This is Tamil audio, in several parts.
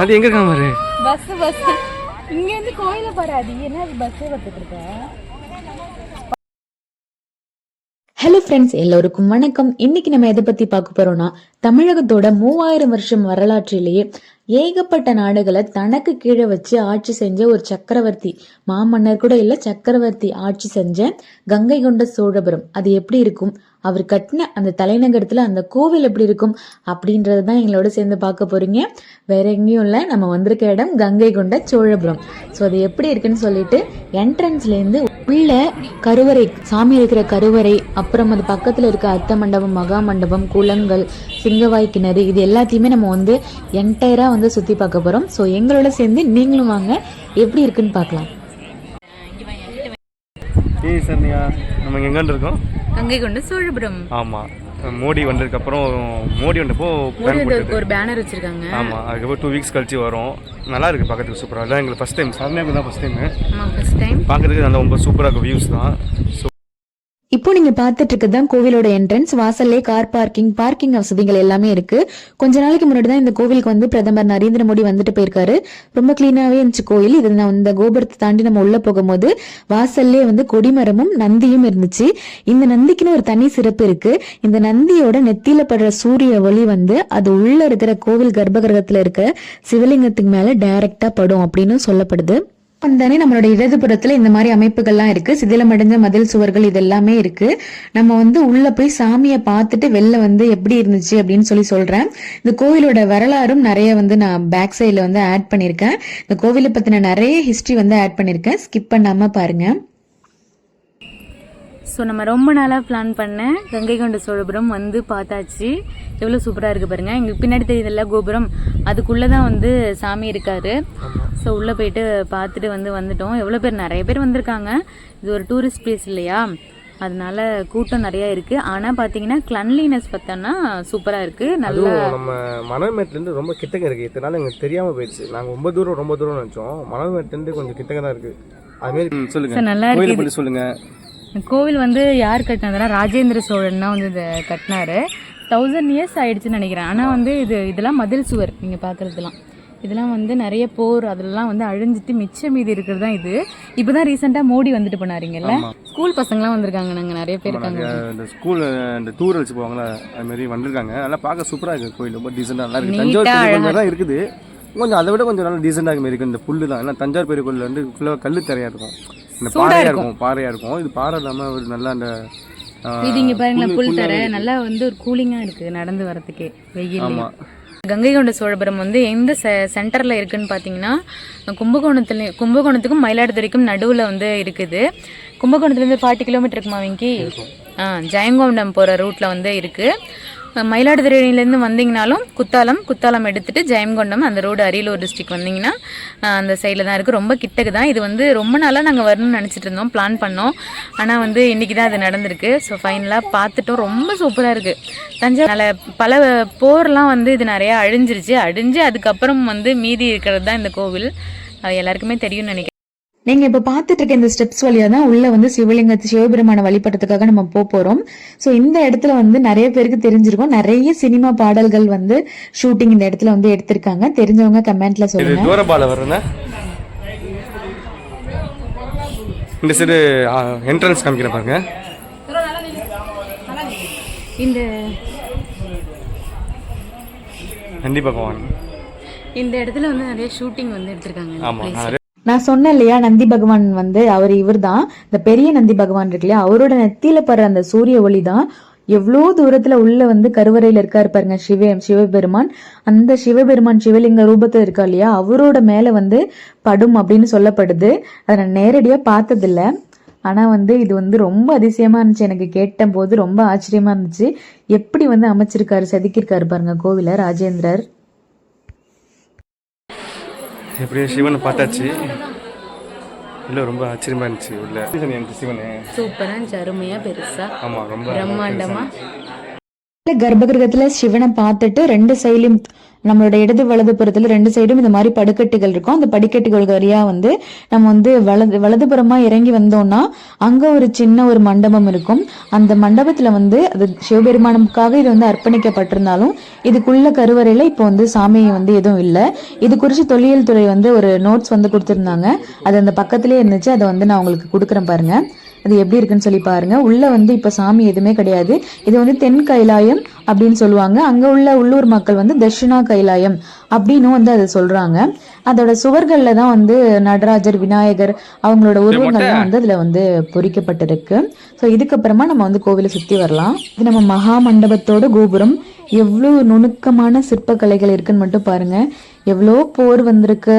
அது எங்க இருக்கான் பாரு? Bus bus. இங்க இருந்து கோயில பாரு அது என்ன பஸ் வந்துட்டு இருக்க? ஹலோ ஃப்ரெண்ட்ஸ் எல்லோருக்கும் வணக்கம். இன்னைக்கு நம்ம எதை பத்தி பார்க்க போறோம்னா தமிழகத்தோட மூவாயிரம் வருஷம் வரலாற்றிலேயே ஏகப்பட்ட நாடுகளை தனக்கு கீழே வச்சு ஆட்சி செஞ்ச ஒரு சக்கரவர்த்தி. மாமன்னர் கூட இல்ல சக்கரவர்த்தி ஆட்சி செஞ்ச கங்கை கொண்ட சோழபுரம். அது எப்படி இருக்கும்? அவர் கட்டின அந்த தலைநகரத்தில் அந்த கோவில் எப்படி இருக்கும் அப்படின்றது தான் எங்களோட சேர்ந்து பார்க்க போகிறீங்க வேற எங்கேயும் இல்லை நம்ம வந்திருக்க இடம் கங்கை கொண்ட சோழபுரம். ஸோ அது எப்படி இருக்குன்னு சொல்லிட்டு என்ட்ரன்ஸ்லேருந்து உள்ள கருவறை சாமி இருக்கிற கருவறை அப்புறம் அது பக்கத்தில் இருக்க அர்த்த மண்டபம் மகா மண்டபம் குளங்கள் சிங்கவாய் கிணறு இது எல்லாத்தையுமே நம்ம வந்து என்டையராக வந்து சுற்றி பார்க்க போகிறோம் ஸோ எங்களோட சேர்ந்து நீங்களும் வாங்க எப்படி இருக்குன்னு பார்க்கலாம். நம்ம இங்க எங்க இருக்கோம்? கங்கை கொண்ட சோழபுரம். ஆமா. மோடி வந்ததுக்கு அப்புறம் மோடி வந்தப்போ ஒரு பேனர் வச்சிருக்காங்க. ஆமா அதுக்கப்புறம் டூ வீக்ஸ் கழிச்சு வரும். நல்லா இருக்கு பார்க்கறதுக்கு சூப்பரா அதான் எங்களுக்கு ஃபர்ஸ்ட் டைம் சரண்யாக்கு தான் ஃபர்ஸ்ட் டைம் ஆமா ஃபர்ஸ்ட் டைம் பார்க்கறதுக்கு நல்லா ரொம்ப சூப்பரா இருக்கும் வியூஸ் தான். ஸோ இப்போ நீங்க பார்த்துட்டு இருக்கிறது தான் கோவிலோட என்ட்ரன்ஸ் வாசல்லே கார் பார்க்கிங் பார்க்கிங் வசதிகள் எல்லாமே இருக்கு. கொஞ்ச நாளைக்கு முன்னாடி தான் இந்த கோவிலுக்கு வந்து பிரதமர் நரேந்திர மோடி வந்துட்டு போயிருக்காரு. ரொம்ப கிளீனாவே இருந்துச்சு கோயில். இது நான் இந்த கோபுரத்தை தாண்டி நம்ம உள்ள போகும்போது வாசல்லே வந்து கொடிமரமும் நந்தியும் இருந்துச்சு. இந்த நந்திக்குன்னு ஒரு தனி சிறப்பு இருக்கு. இந்த நந்தியோட நெத்தியில படுற சூரிய ஒளி வந்து அது உள்ள இருக்கிற கோவில் கர்ப்பகிரகத்துல இருக்க சிவலிங்கத்துக்கு மேல டைரக்டா படும் அப்படின்னு சொல்லப்படுது. தானே நம்மளோட இடதுபுறத்துல இந்த மாதிரி அமைப்புகள்லாம் இருக்கு. சிதிலமடைஞ்ச மதில் சுவர்கள் இது எல்லாமே இருக்கு. நம்ம வந்து உள்ள போய் சாமியை பார்த்துட்டு வெளில வந்து எப்படி இருந்துச்சு அப்படின்னு சொல்லி சொல்றேன். இந்த கோவிலோட வரலாறும் நிறைய வந்து நான் பேக் சைட்ல வந்து ஆட் பண்ணியிருக்கேன். இந்த கோவிலை பத்தின நிறைய ஹிஸ்டரி வந்து ஆட் பண்ணியிருக்கேன். ஸ்கிப் பண்ணாம பாருங்க. ஸோ நம்ம ரொம்ப நாளாக பிளான் பண்ண கங்கை கொண்ட சோழபுரம் வந்து பார்த்தாச்சு. எவ்வளோ சூப்பராக இருக்குது பாருங்க. எங்களுக்கு பின்னாடி தெரியுதுல்ல கோபுரம். அதுக்குள்ளே தான் வந்து சாமி இருக்காரு. ஸோ உள்ளே போயிட்டு பார்த்துட்டு வந்து வந்துட்டோம். எவ்வளோ பேர்? நிறைய பேர் வந்திருக்காங்க. இது ஒரு டூரிஸ்ட் பிளேஸ் இல்லையா? அதனால கூட்டம் நிறைய இருக்கு. ஆனால் பார்த்தீங்கன்னா கிளன்லினஸ் பார்த்தோன்னா சூப்பராக இருக்கு. நல்லா நம்ம மணல்மேட்லேருந்து ரொம்ப கிட்டக்க இருக்கு. இதனால எங்களுக்கு தெரியாம போயிடுச்சு. நாங்க ரொம்ப தூரம் ரொம்ப தூரம் நினைச்சோம். மணல்மேட்லேருந்து கொஞ்சம் கிட்டக்க தான் இருக்கு அதுமாரி சொல்லுங்க. சார், நல்லா கோயிலை இருக்கு. பத்தி சொல்லுங்க. கோவில் வந்து யார் கட்டினதுனா ராஜேந்திர சோழன் தான் வந்து இதை கட்டினாரு. தௌசண்ட் இயர்ஸ் ஆயிடுச்சுன்னு நினைக்கிறேன். ஆனால் வந்து இது இதெல்லாம் மதில் சுவர் நீங்கள் பார்க்குறதுலாம். இதெல்லாம் வந்து நிறைய போர் அதெல்லாம் வந்து அழிஞ்சிட்டு மிச்சம் மீதி இருக்கிறது தான் இது. இப்போ தான் ரீசெண்டாக மோடி வந்துட்டு போனாருங்கல்ல ஸ்கூல் பசங்களாம் வந்திருக்காங்க நாங்கள் நிறைய பேர் இருக்காங்க. இந்த ஸ்கூல் இந்த டூர் வச்சு போவாங்களே அது மாதிரி வந்திருக்காங்க. நல்லா பார்க்க சூப்பரா இருக்கு கோயில் ரொம்ப டீசெண்டாக நல்லா இருக்கு. Neat ஆ, தஞ்சாவூர் தான் இருக்குது. கொஞ்சம் அதை விட கொஞ்சம் நல்லா டீசெண்டாக மாதிரி இருக்கு இந்த புல்லு தான். ஏன்னா தஞ்சாவூர் பெரிய கோயில் வந்து ஃபுல்லாக கல்லு தரையா இருக்கும். இந்த சூடா பாறையா இருக்கும். இருக்கும் பாறையா இருக்கும். இது பாறை இல்லாம ஒரு நல்லா அந்த இது இங்க பாருங்களேன் புல் தர. நல்லா வந்து ஒரு கூலிங்காக இருக்கு நடந்து வரதுக்கே வெயில். கங்கை கொண்ட சோழபுரம் வந்து எந்த செ சென்டரில் இருக்குன்னு பார்த்தீங்கன்னா கும்பகோணத்துல கும்பகோணத்துக்கும் மயிலாடுதுறைக்கும் நடுவில் வந்து இருக்குது. கும்பகோணத்துலேருந்து ஃபார்ட்டி கிலோமீட்டர் இருக்குமா வெங்கி? ஆ ஜெயங்கொண்டம் போகிற ரூட்டில் வந்து இருக்குது மயிலாடுதுறையிலேருந்து வந்தீங்கனாலும் குத்தாலம் குத்தாலம் எடுத்துகிட்டு ஜெயங்கொண்டம் அந்த ரோடு அரியலூர் டிஸ்ட்ரிக் வந்தீங்கன்னா அந்த சைடில் தான் இருக்குது ரொம்ப கிட்டக்கு தான். இது வந்து ரொம்ப நாளாக நாங்கள் வரணும்னு நினச்சிட்டு இருந்தோம் பிளான் பண்ணோம். ஆனால் வந்து இன்றைக்கி தான் அது நடந்திருக்கு. ஸோ ஃபைனலாக பார்த்துட்டோம். ரொம்ப சூப்பராக இருக்குது தஞ்சாவூர் பல போர்லாம் வந்து இது நிறையா அழிஞ்சிருச்சு. அழிஞ்சு அதுக்கப்புறம் வந்து மீதி இருக்கிறது தான் இந்த கோவில். எல்லாருக்குமே தெரியும்னு நினைக்கிறேன். நீங்க இப்ப பார்த்துட்டு இருக்க இந்த ஸ்டெப்ஸ் வழியா தான் உள்ள வந்து சிவலிங்கத்தை சிவபெருமான வழிபடுறதுக்காக நம்ம போக போறோம். சோ இந்த இடத்துல வந்து நிறைய பேருக்கு தெரிஞ்சிருக்கும். நிறைய சினிமா பாடல்கள் வந்து ஷூட்டிங் இந்த இடத்துல வந்து எடுத்திருக்காங்க. தெரிஞ்சவங்க கமெண்ட்ல சொல்லுங்க. இந்த சைடு என்ட்ரன்ஸ் காமிக்கிறேன் பாருங்க. இந்த பகவான். இந்த இடத்துல வந்து நிறைய ஷூட்டிங் வந்து எடுத்திருக்காங்க. இந்த ஆமா place. நான் சொன்னேன் இல்லையா நந்தி பகவான் வந்து அவர் இவர்தான். இந்த பெரிய நந்தி பகவான் இருக்கு இல்லையா அவரோட நெத்தியில படுற அந்த சூரிய ஒளி தான் எவ்வளோ தூரத்துல உள்ள வந்து கருவறையில இருக்காரு பாருங்க சிவ சிவபெருமான். அந்த சிவபெருமான் சிவலிங்க ரூபத்தில் இருக்கா இல்லையா அவரோட மேல வந்து படும் அப்படின்னு சொல்லப்படுது. அதை நான் நேரடியா பார்த்ததில்ல. ஆனால் வந்து இது வந்து ரொம்ப அதிசயமாக இருந்துச்சு. எனக்கு கேட்ட போது ரொம்ப ஆச்சரியமாக இருந்துச்சு. எப்படி வந்து அமைச்சிருக்காரு செதுக்கியிருக்காரு பாருங்க கோவில ராஜேந்திரர். எப்படியும் சிவனை பார்த்தாச்சு. இல்லை ரொம்ப ஆச்சரியமா இருந்துச்சு. உள்ள. எனக்கு சிவனு? சூப்பராக இருந்துச்சு. அருமையாக பெருசாக ஆமாம் ரொம்ப பிரம்மாண்டமா. கர்ப்பகிரகத்துல சிவனை பார்த்துட்டு ரெண்டு சைடும் நம்மளோட இடது வலது புறத்துல ரெண்டு சைடும் இந்த மாதிரி படுக்கட்டுகள் இருக்கும். அந்த படிக்கட்டுகள் வழியா வந்து நம்ம வந்து வலது வலதுபுறமா இறங்கி வந்தோம்னா அங்க ஒரு சின்ன ஒரு மண்டபம் இருக்கும். அந்த மண்டபத்துல வந்து அது சிவபெருமானுக்காக இது வந்து அர்ப்பணிக்கப்பட்டிருந்தாலும் இதுக்குள்ள கருவறையில இப்போ வந்து சாமியை வந்து எதுவும் இல்லை. இது குறித்து தொழில் துறை வந்து ஒரு நோட்ஸ் வந்து கொடுத்துருந்தாங்க. அது அந்த பக்கத்திலே இருந்துச்சு. அதை வந்து நான் உங்களுக்கு கொடுக்குறேன் பாருங்க. அது எப்படி இருக்குன்னு சொல்லி பாருங்க. உள்ள வந்து இப்ப சாமி எதுவுமே கிடையாது. இது வந்து தென் கைலாயம் அப்படின்னு சொல்லுவாங்க. அங்க உள்ள உள்ளூர் மக்கள் வந்து தட்சிணா கைலாயம் அப்படின்னு வந்து அதை சொல்றாங்க. அதோட சுவர்கள்ல தான் வந்து நடராஜர் விநாயகர் அவங்களோட உருவங்கள்லாம் வந்து அதுல வந்து பொறிக்கப்பட்டிருக்கு. ஸோ இதுக்கப்புறமா நம்ம வந்து கோவிலை சுத்தி வரலாம். இது நம்ம மகா மண்டபத்தோட கோபுரம். எவ்வளோ நுணுக்கமான சிற்பக்கலைகள் இருக்குன்னு மட்டும் பாருங்க. எவ்வளோ போர் வந்திருக்கு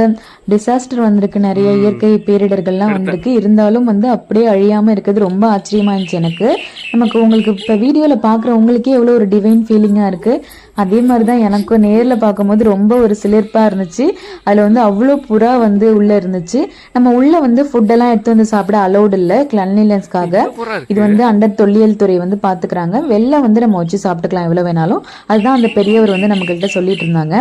டிசாஸ்டர் வந்திருக்கு நிறைய இயற்கை பேரிடர்கள்லாம் வந்திருக்கு. இருந்தாலும் வந்து அப்படியே அழியாம இருக்கிறது ரொம்ப ஆச்சரியமா இருந்துச்சு எனக்கு. நமக்கு உங்களுக்கு இப்போ வீடியோவில் பார்க்குற உங்களுக்கே எவ்வளோ ஒரு டிவைன் ஃபீலிங்காக இருக்கு. அதே மாதிரி தான் எனக்கும் நேரில் பார்க்கும்போது ரொம்ப ஒரு சிலிர்ப்பாக இருந்துச்சு. அதில் வந்து அவ்வளோ புறா வந்து உள்ளே இருந்துச்சு. நம்ம உள்ளே வந்து ஃபுட்டெல்லாம் எடுத்து வந்து சாப்பிட அலௌட் இல்லை கிளன்லினஸ்க்காக இது வந்து அண்டர் தொல்லியல் துறை வந்து பார்த்துக்கிறாங்க வெளில வந்து நம்ம வச்சு சாப்பிட்டுக்கலாம் எவ்வளோ வேணாலும். அதுதான் அந்த பெரியவர் வந்து நம்மக்கிட்ட சொல்லிட்டு இருந்தாங்க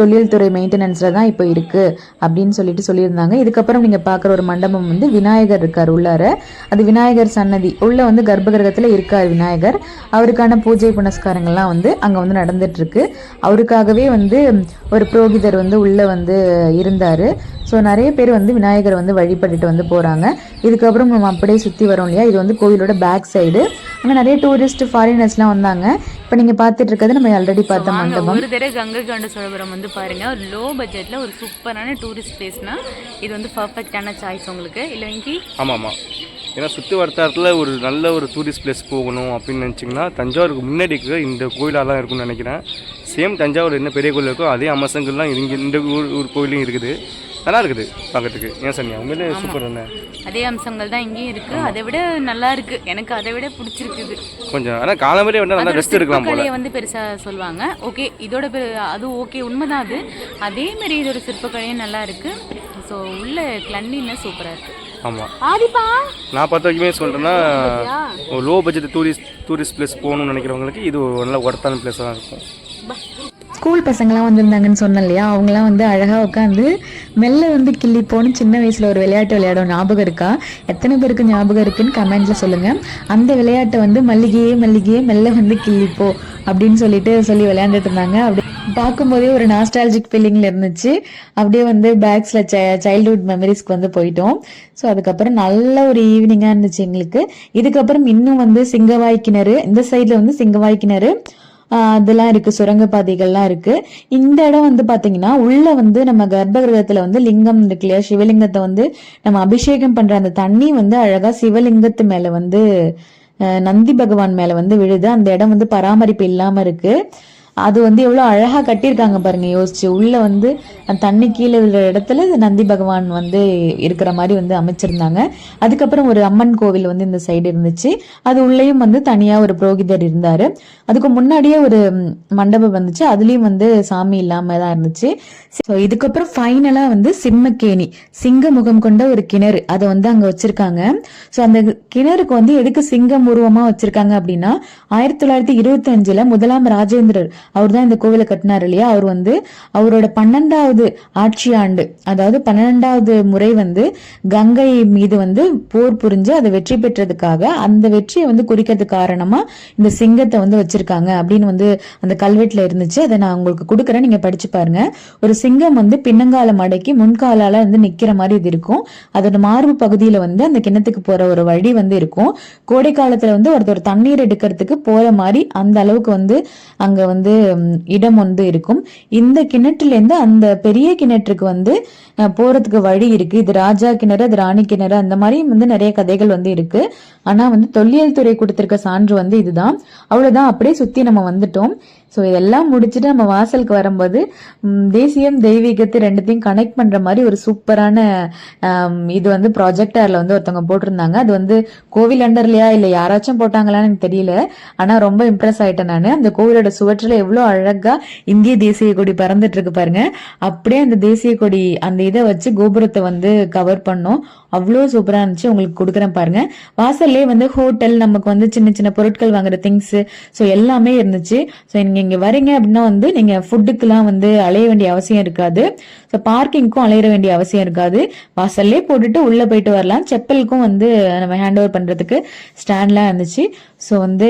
தொழில்துறை துறை மெயின்டெனன்ஸில் தான் இப்போ இருக்கு அப்படின்னு சொல்லிட்டு சொல்லியிருந்தாங்க. இதுக்கப்புறம் நீங்கள் பார்க்குற ஒரு மண்டபம் வந்து விநாயகர் இருக்கார் உள்ளார. அது விநாயகர் சன்னதி. உள்ள வந்து கர்ப்பகிரகத்தில் இருக்கார் விநாயகர். அவருக்கான பூஜை புனஸ்காரங்கள்லாம் வந்து அங்கே வந்து நடந்துட்டு இருக்கு. அவருக்காகவே வந்து ஒரு புரோகிதர் வந்து உள்ள வந்து இருந்தாரு. ஸோ நிறைய பேர் வந்து விநாயகரை வந்து வழிபட்டுட்டு வந்து போறாங்க. இதுக்கப்புறம் நம்ம அப்படியே சுற்றி வரோம் இல்லையா? இது வந்து கோவிலோட பேக் சைடு அங்கே நிறைய டூரிஸ்ட் ஃபாரினர்ஸ்லாம் வந்தாங்க. இப்போ நீங்கள் பார்த்துட்டு இருக்கிறது நம்ம ஆல்ரெடி பார்த்த மண்டபம். ஒரு தடவை கங்கை கொண்ட சோழபுரம் வந்து பாருங்க. ஒரு லோ பட்ஜெட்ல ஒரு சூப்பரான டூரிஸ்ட் பிளேஸ்னா இது வந்து பர்ஃபெக்டான சாய்ஸ் உங்களுக்கு. இல்லை வெங்கி? ஆமாம். ஆமாம் ஏன்னா சுற்று வட்டாரத்தில் ஒரு நல்ல ஒரு டூரிஸ்ட் பிளேஸ் போகணும் அப்படின்னு நினச்சிங்கன்னா தஞ்சாவூருக்கு முன்னாடி இருக்கிற இந்த கோயிலாக தான் இருக்கும்னு நினைக்கிறேன். சேம் தஞ்சாவூர் என்ன பெரிய கோயில் இருக்கோ அதே அம்சங்கள்லாம் இங்கே இந்த ஊர் ஊர் கோயிலையும் இருக்குது. நல்லா இருக்குது பார்க்கறதுக்கு. ஏன் சனியா? உண்மையிலே சூப்பர் தானே? அதே அம்சங்கள் தான் இங்கேயும் இருக்கு. அதை விட நல்லா இருக்கு எனக்கு அதை விட பிடிச்சிருக்குது. கொஞ்சம் ஆனால் காலம்பரே வந்து நல்லா ரெஸ்ட் எடுக்கலாம் போல சிற்பக்கலையை வந்து பெருசா சொல்லுவாங்க. ஓகே இதோட அது ஓகே உண்மைதான் அது. அதே மாதிரி இதோட சிற்பக்கலையும் நல்லா இருக்கு ஸோ உள்ள கிளன்லினஸ் சூப்பரா இருக்கு. ஆமாம் ஆதிப்பா? நான் பார்த்த வரைக்குமே சொல்கிறேன்னா low budget tourist tourist place போகணும்னு நினைக்கிறவங்களுக்கு இது ஒரு நல்ல ஒர்த்தான பிளேஸாக தான் இருக்கும். ஸ்கூல் பசங்களாம் வந்திருந்தாங்கன்னு சொன்னேன் இல்லையா அவங்களாம் வந்து அழகாக உட்காந்து மெல்ல வந்து கிள்ளிப்போன்னு சின்ன வயசில் ஒரு விளையாட்டு விளையாடும் ஞாபகம் இருக்கா? எத்தனை பேருக்கு ஞாபகம் இருக்குன்னு கமெண்ட்ல சொல்லுங்க. அந்த விளையாட்டை வந்து மல்லிகையே மல்லிகையே மெல்ல வந்து கிள்ளிப்போ அப்படின்னு சொல்லிட்டு சொல்லி விளையாண்டுட்டு இருந்தாங்க. அப்படி பார்க்கும்போதே ஒரு நாஸ்டாலஜிக் ஃபீலிங்கில் இருந்துச்சு. அப்படியே வந்து பேக்ஸில் ச சைல்டுஹுட் மெமரிஸ்க்கு வந்து போயிட்டோம். ஸோ அதுக்கப்புறம் நல்ல ஒரு ஈவினிங்காக இருந்துச்சு எங்களுக்கு. இதுக்கப்புறம் இன்னும் வந்து சிங்கவாய் கிணறு இந்த சைடில் வந்து சிங்கவாய் கிணறு அதெல்லாம் இருக்கு. சுரங்கப்பாதைகள்லாம் இருக்கு. இந்த இடம் வந்து பாத்தீங்கன்னா உள்ள வந்து நம்ம கர்ப்பகிரகத்துல வந்து லிங்கம் இருக்கு இல்லையா? சிவலிங்கத்தை வந்து நம்ம அபிஷேகம் பண்ற அந்த தண்ணி வந்து அழகா சிவலிங்கத்து மேல வந்து நந்தி பகவான் மேல வந்து விழுது. அந்த இடம் வந்து பராமரிப்பு இல்லாம இருக்கு. அது வந்து எவ்வளவு அழகா கட்டியிருக்காங்க பாருங்க. யோசிச்சு உள்ள வந்து தண்ணி கீழே விழுற இடத்துல நந்தி பகவான் வந்து இருக்கிற மாதிரி வந்து அமைச்சிருந்தாங்க. அதுக்கப்புறம் ஒரு அம்மன் கோவில் வந்து இந்த சைடு இருந்துச்சு. அது உள்ளேயும் வந்து தனியா ஒரு புரோகிதர் இருந்தாரு. அதுக்கு முன்னாடியே ஒரு மண்டபம் வந்துச்சு. அதுலயும் வந்து சாமி இல்லாமல் தான் இருந்துச்சு. ஸோ இதுக்கப்புறம் ஃபைனலாக வந்து சிம்மக்கேணி சிங்க முகம் கொண்ட ஒரு கிணறு அதை வந்து அங்க வச்சிருக்காங்க. ஸோ அந்த கிணறுக்கு வந்து எதுக்கு சிங்கம் உருவமாக வச்சிருக்காங்க அப்படின்னா ஆயிரத்தி தொள்ளாயிரத்தி இருபத்தி அஞ்சுல முதலாம் ராஜேந்திரர் அவர் தான் இந்த கோவிலை கட்டினார் இல்லையா? அவர் வந்து அவரோட பன்னெண்டாவது ஆட்சி ஆண்டு அதாவது பன்னெண்டாவது முறை வந்து கங்கை மீது வந்து போர் புரிஞ்சு அதை வெற்றி பெற்றதுக்காக அந்த வெற்றியை வந்து குறிக்கிறதுக்கு காரணமா இந்த சிங்கத்தை வந்து வச்சிருக்காங்க அப்படின்னு வந்து அந்த கல்வெட்டுல இருந்துச்சு. அதை நான் உங்களுக்கு கொடுக்குறேன். நீங்க படிச்சு பாருங்க. ஒரு சிங்கம் வந்து பின்னங்கால மடக்கி முன்காலால வந்து நிக்கிற மாதிரி இது இருக்கும். அதோட மார்பு பகுதியில வந்து அந்த கிணத்துக்கு போற ஒரு வழி வந்து இருக்கும். கோடை காலத்துல வந்து ஒருத்தர் தண்ணீர் எடுக்கிறதுக்கு போற மாதிரி அந்த அளவுக்கு வந்து அங்க வந்து வந்து இடம் வந்து இருக்கும். இந்த கிணற்றுல இருந்து அந்த பெரிய கிணற்றுக்கு வந்து போகிறதுக்கு போறதுக்கு வழி இருக்கு. இது ராஜா கிணறு அது ராணி கிணறு அந்த மாதிரி வந்து நிறைய கதைகள் வந்து இருக்கு. ஆனா வந்து தொல்லியல் துறை கொடுத்துருக்க சான்று வந்து இதுதான். அவ்வளவுதான் அப்படியே சுத்தி நம்ம வந்துட்டோம். ஸோ இதெல்லாம் முடிச்சுட்டு நம்ம வாசலுக்கு வரும்போது தேசியம் தெய்வீகத்தை ரெண்டுத்தையும் கனெக்ட் பண்ணுற மாதிரி ஒரு சூப்பரான இது வந்து ப்ராஜெக்டாரில் வந்து ஒருத்தவங்க போட்டிருந்தாங்க. அது வந்து கோவில் அண்டர்லையா இல்லை யாராச்சும் போட்டாங்களான்னு எனக்கு தெரியல. ஆனால் ரொம்ப இம்ப்ரெஸ் ஆகிட்டேன் நான். அந்த கோவிலோட சுவற்றில் எவ்வளோ அழகாக இந்திய தேசிய கொடி பறந்துட்டு இருக்கு பாருங்க. அப்படியே அந்த தேசிய கொடி அந்த இதை வச்சு கோபுரத்தை வந்து கவர் பண்ணோம். அவ்வளோ சூப்பராக இருந்துச்சு. உங்களுக்கு கொடுக்குறேன் பாருங்க. வாசல்லே வந்து ஹோட்டல் நமக்கு வந்து சின்ன சின்ன பொருட்கள் வாங்குற திங்ஸ் ஸோ எல்லாமே இருந்துச்சு. ஸோ நீங்க இங்கே வரீங்க அப்படின்னா வந்து நீங்க ஃபுட்டுக்கெலாம் வந்து அலைய வேண்டிய அவசியம் இருக்காது. ஸோ பார்க்கிங்க்கும் அலையிற வேண்டிய அவசியம் இருக்காது. வாசல்லே போட்டுட்டு உள்ள போயிட்டு வரலாம். செப்பலுக்கும் வந்து நம்ம ஹேண்ட் ஓவர் பண்றதுக்கு ஸ்டாண்ட்லாம் இருந்துச்சு. ஸோ வந்து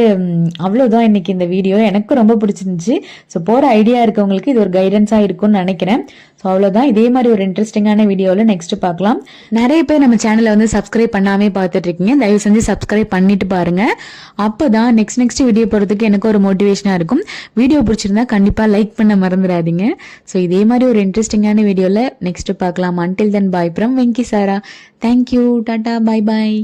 அவ்வளோதான் இன்றைக்கி இந்த வீடியோ எனக்கும் ரொம்ப பிடிச்சிருந்துச்சு. ஸோ போகிற ஐடியா இருக்கவங்களுக்கு இது ஒரு கைடன்ஸாக இருக்கும்னு நினைக்கிறேன். ஸோ அவ்வளோதான் இதே மாதிரி ஒரு இன்ட்ரெஸ்டிங்கான வீடியோவில் நெக்ஸ்ட் பார்க்கலாம். நிறைய பேர் நம்ம சேனலை வந்து சப்ஸ்கிரைப் பண்ணாமே பார்த்துட்ருக்கீங்க. தயவு செஞ்சு சப்ஸ்கிரைப் பண்ணிட்டு அப்போ தான் நெக்ஸ்ட் நெக்ஸ்ட் வீடியோ போகிறதுக்கு எனக்கு ஒரு மோட்டிவேஷனாக இருக்கும். வீடியோ பிடிச்சிருந்தா கண்டிப்பாக லைக் பண்ண மறந்துடாதீங்க. ஸோ இதே மாதிரி ஒரு இன்ட்ரெஸ்டிங்கான வீடியோவில் நெக்ஸ்ட் பார்க்கலாம். Until then bye from Venky Sara thank you tata bye bye